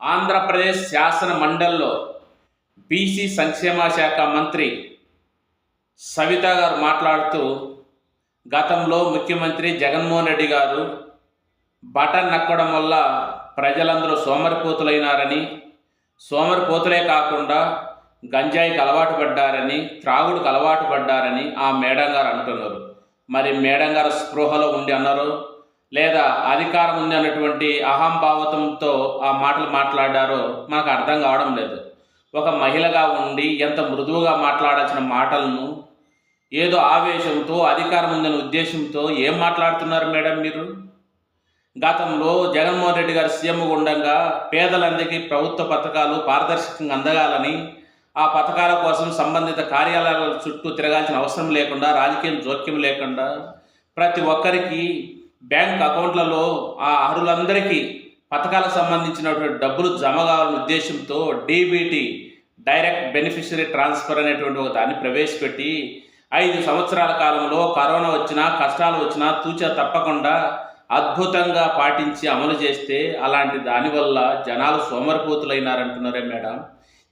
ఆంధ్రప్రదేశ్ శాసన మండలిలో బీసీ సంక్షేమ శాఖ మంత్రి సవిత గారు మాట్లాడుతూ గతంలో ముఖ్యమంత్రి జగన్మోహన్ రెడ్డి గారు బటన్ నక్కడం వల్ల ప్రజలందరూ సోమరిపోతులైనారని సోమరిపోతులే కాకుండా గంజాయికి అలవాటు పడ్డారని త్రాగుడికి అలవాటు పడ్డారని ఆ మేడం గారు అంటున్నారు. మరి మేడం గారు స్పృహలో ఉండి అన్నారు లేదా అధికారం ఉంది అన్నటువంటి అహంభావతంతో ఆ మాటలు మాట్లాడారో మనకు అర్థం కావడం లేదు. ఒక మహిళగా ఉండి ఎంత మృదువుగా మాట్లాడాల్సిన మాటలను ఏదో ఆవేశంతో అధికారం ఉందనే ఉద్దేశంతో ఏం మాట్లాడుతున్నారు మేడం మీరు? గతంలో జగన్మోహన్ రెడ్డి గారు సీఎం ఉండగా పేదలందరికీ ప్రభుత్వ పథకాలు పారదర్శకంగా అందగాలని ఆ పథకాల కోసం సంబంధిత కార్యాలయాల చుట్టూ తిరగాల్సిన అవసరం లేకుండా రాజకీయం జోక్యం లేకుండా ప్రతి ఒక్కరికి బ్యాంక్ అకౌంట్లలో ఆ అర్హులందరికీ పథకాలకు సంబంధించినటువంటి డబ్బులు జమ కావాలనే ఉద్దేశంతో డీబీటీ డైరెక్ట్ బెనిఫిషరీ ట్రాన్స్ఫర్ అనేటువంటి ఒక దాన్ని ప్రవేశపెట్టి ఐదు సంవత్సరాల కాలంలో కరోనా వచ్చినా కష్టాలు వచ్చినా తూచా తప్పకుండా అద్భుతంగా పాటించి అమలు చేస్తే అలాంటి దానివల్ల జనాలు సోమరిపోతులైనారంటున్నారే మేడం.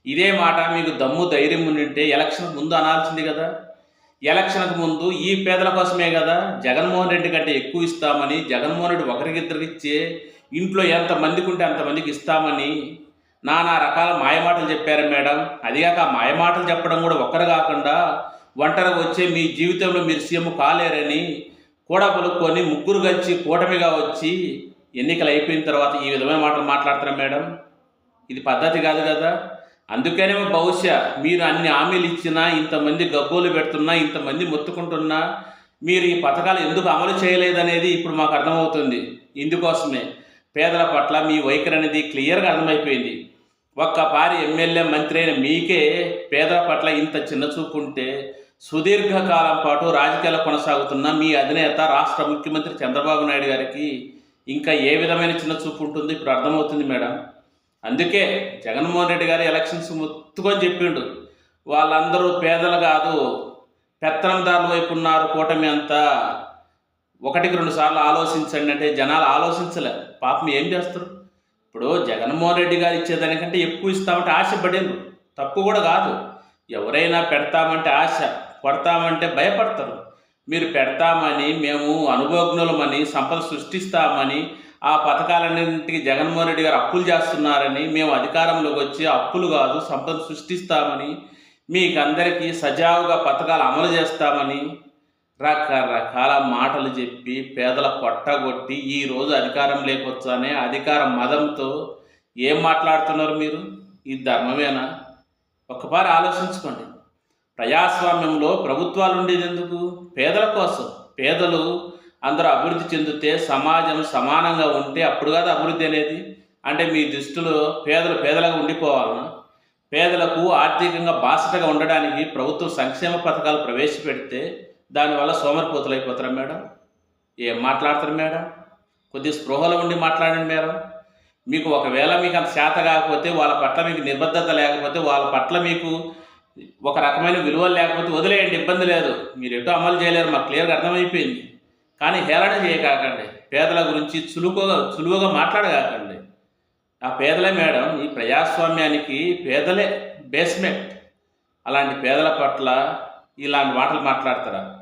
ఇదే మాట మీకు దమ్ము ధైర్యం ఉండింటే ఎలక్షన్ ముందు అనాల్సింది కదా. ఎలక్షన్కు ముందు ఈ పేదల కోసమే కదా జగన్మోహన్ రెడ్డి కంటే ఎక్కువ ఇస్తామని జగన్మోహన్ రెడ్డి ఒకరికిద్దరికి ఇచ్చే ఇంట్లో ఎంతమందికి ఉంటే అంతమందికి ఇస్తామని నానా రకాల మాయమాటలు చెప్పారు మేడం. అదిగాక ఆ మాయమాటలు చెప్పడం కూడా ఒక్కరు కాకుండా ఒంటరిగా వచ్చే మీ జీవితంలో మీరు సీఎం కాలేరని కూడా పలుకొని ముగ్గురు కలిసి కూటమిగా వచ్చి ఎన్నికలు అయిపోయిన తర్వాత ఈ విధమైన మాటలు మాట్లాడుతున్నారు మేడం. ఇది పద్ధతి కాదు కదా. అందుకనే బహుశా మీరు అన్ని హామీలు ఇచ్చినా ఇంతమంది గబ్బోలు పెడుతున్నా ఇంతమంది మొత్తుకుంటున్నా మీరు ఈ పథకాలు ఎందుకు అమలు చేయలేదనేది ఇప్పుడు మాకు అర్థమవుతుంది. ఇందుకోసమే పేదల పట్ల మీ వైఖరి అనేది క్లియర్గా అర్థమైపోయింది. ఒక్కపారి ఎమ్మెల్యే మంత్రి అయిన మీకే పేదల పట్ల ఇంత చిన్న చూపు ఉంటే సుదీర్ఘకాలం పాటు రాజకీయాలు కొనసాగుతున్న మీ అధినేత రాష్ట్ర ముఖ్యమంత్రి చంద్రబాబు నాయుడు గారికి ఇంకా ఏ విధమైన చిన్న చూపు ఉంటుంది ఇప్పుడు అర్థమవుతుంది మేడం. అందుకే జగన్మోహన్ రెడ్డి గారు ఎలక్షన్స్ మొత్తుకొని చెప్పిండు. వాళ్ళందరూ పేదలు కాదు పెత్తనందారుల వైపు ఉన్నారు కూటమి అంతా. ఒకటికి రెండు సార్లు ఆలోచించండి అంటే జనాలు ఆలోచించలే. పాపం ఏం చేస్తారు? ఇప్పుడు జగన్మోహన్ రెడ్డి గారు ఇచ్చేదానికంటే ఎక్కువ ఇస్తామంటే ఆశపడిండ్రు తప్పు కూడా కాదు. ఎవరైనా పెడతామంటే ఆశ కొడతామంటే భయపడతారు. మీరు పెడతామని మేము అనుభవజ్ఞులమని సంపద సృష్టిస్తామని ఆ పథకాలన్నింటికి జగన్మోహన్ రెడ్డి గారు అప్పులు చేస్తున్నారని మేము అధికారంలోకి వచ్చి అప్పులు కాదు సంపద సృష్టిస్తామని మీకందరికీ సజావుగా పథకాలు అమలు చేస్తామని రకరకాల మాటలు చెప్పి పేదల పొట్టగొట్టి ఈరోజు అధికారం లేకొచ్చానే అధికార మదంతో ఏం మాట్లాడుతున్నారు మీరు? ఇది ధర్మమేనా? ఒకపారి ఆలోచించుకోండి. ప్రజాస్వామ్యంలో ప్రభుత్వాలు ఉండేది ఎందుకు? పేదల కోసం. పేదలు అందరూ అభివృద్ధి చెందితే సమాజం సమానంగా ఉంటే అప్పుడు కాదు అభివృద్ధి అనేది. అంటే మీ దృష్టిలో పేదలు పేదలుగా ఉండిపోవాలన్నా పేదలకు ఆర్థికంగా బాసటగా ఉండడానికి ప్రభుత్వం సంక్షేమ పథకాలు ప్రవేశపెడితే దానివల్ల సోమరిపోతులు అయిపోతారా మేడం? ఏం మాట్లాడతారు మేడం? కొద్ది స్పృహలో ఉండి మాట్లాడండి మేడం. మీకు ఒకవేళ మీకు అంత శాత కాకపోతే వాళ్ళ పట్ల మీకు నిబద్ధత లేకపోతే వాళ్ళ పట్ల మీకు ఒక రకమైన విలువలు లేకపోతే వదిలేయండి ఇబ్బంది లేదు. మీరు ఎటో అమలు చేయలేరు మాకు క్లియర్గా అర్థమైపోయింది. కానీ హేళన చేయకాకండి. పేదల గురించి చులువుగా చులువుగా మాట్లాడగాకండి ఆ పేదలే మేడం ఈ ప్రజాస్వామ్యానికి పేదలే బేస్మెంట్. అలాంటి పేదల పట్ల ఇలాంటి మాటలు మాట్లాడతారా?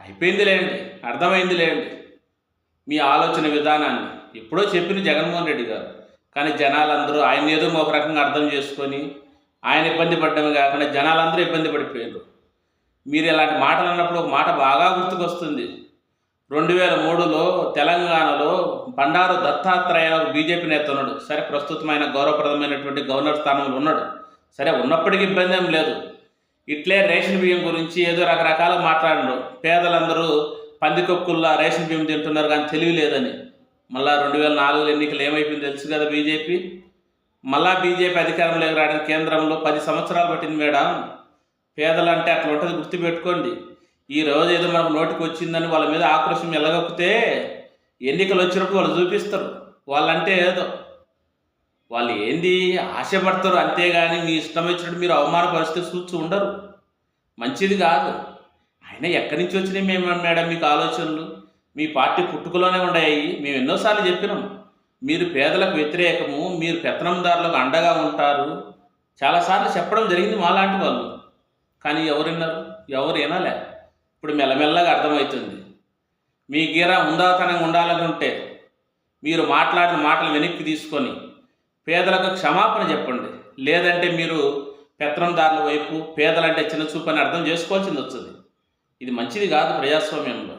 అయిపోయింది లేండి అర్థమైంది లేండి. మీ ఆలోచన విధానాన్ని. ఎప్పుడో చెప్పిన జగన్మోహన్ రెడ్డి గారు. కానీ జనాలందరూ ఆయన ఏదో ఒక రకంగా అర్థం చేసుకొని ఆయన ఇబ్బంది పడ్డమే కాకుండా జనాలందరూ ఇబ్బంది పడిపోయారు మీరు ఇలాంటి మాటలు అన్నప్పుడు ఒక మాట బాగా గుర్తుకొస్తుంది. రెండు వేల మూడులో తెలంగాణలో బండారు దత్తాత్రేయ బీజేపీ నేత ఉన్నాడు. సరే ప్రస్తుతమైన గౌరవప్రదమైనటువంటి గవర్నర్ స్థానంలో ఉన్నాడు. సరే ఉన్నప్పటికీ ఇబ్బంది ఏం లేదు. ఇట్లే రేషన్ బియ్యం గురించి ఏదో రకరకాల మాట్లాడినారు పేదలందరూ పందికొక్కుల్లా రేషన్ బియ్యం తింటున్నారు కానీ తెలివి లేదని మళ్ళా రెండు వేల నాలుగు ఎన్నికలు ఏమైపోయింది తెలుసు కదా బీజేపీ. మళ్ళా బీజేపీ అధికారంలోకి రావడానికి కేంద్రంలో పది సంవత్సరాలు పట్టింది మేడం. పేదలంటే అట్లా ఉంటుంది గుర్తుపెట్టుకోండి. ఈ రోజు ఏదో మనకు నోటికి వచ్చిందని వాళ్ళ మీద ఆక్రోశం ఎల్లగొక్కితే ఎన్నికలు వచ్చినప్పుడు వాళ్ళు చూపిస్తారు. వాళ్ళంటే ఏదో. వాళ్ళు ఏంది ఆశపడతారు అంతేగాని మీ ఇష్టం వచ్చినట్టు మీరు అవమానపరిస్తే చూచి ఉండరు. మంచిది కాదు. ఆయన ఎక్కడి నుంచి వచ్చినాయి మేము మేడం మీకు ఆలోచనలు? మీ పార్టీ పుట్టుకలోనే ఉన్నాయి మేము ఎన్నోసార్లు చెప్పినాం. మీరు పేదలకు వ్యతిరేకము మీరు పెత్తనందారులకు అండగా ఉంటారు. చాలాసార్లు చెప్పడం జరిగింది మాలాంటి వాళ్ళు. కానీ ఎవరు విన్నారు ఎవరు వినాలే. ఇప్పుడు మెల్లమెల్లగా అర్థమవుతుంది. మీ గీర హుందాతనంగా ఉండాలనుకుంటే మీరు మాట్లాడిన మాటలు వెనక్కి తీసుకొని పేదలకు క్షమాపణ చెప్పండి. లేదంటే మీరు పెత్తనందారుల వైపు పేదలంటే చిన్న చూపు అని అర్థం చేసుకోవాల్సింది వస్తుంది. ఇది మంచిది కాదు ప్రజాస్వామ్యంలో.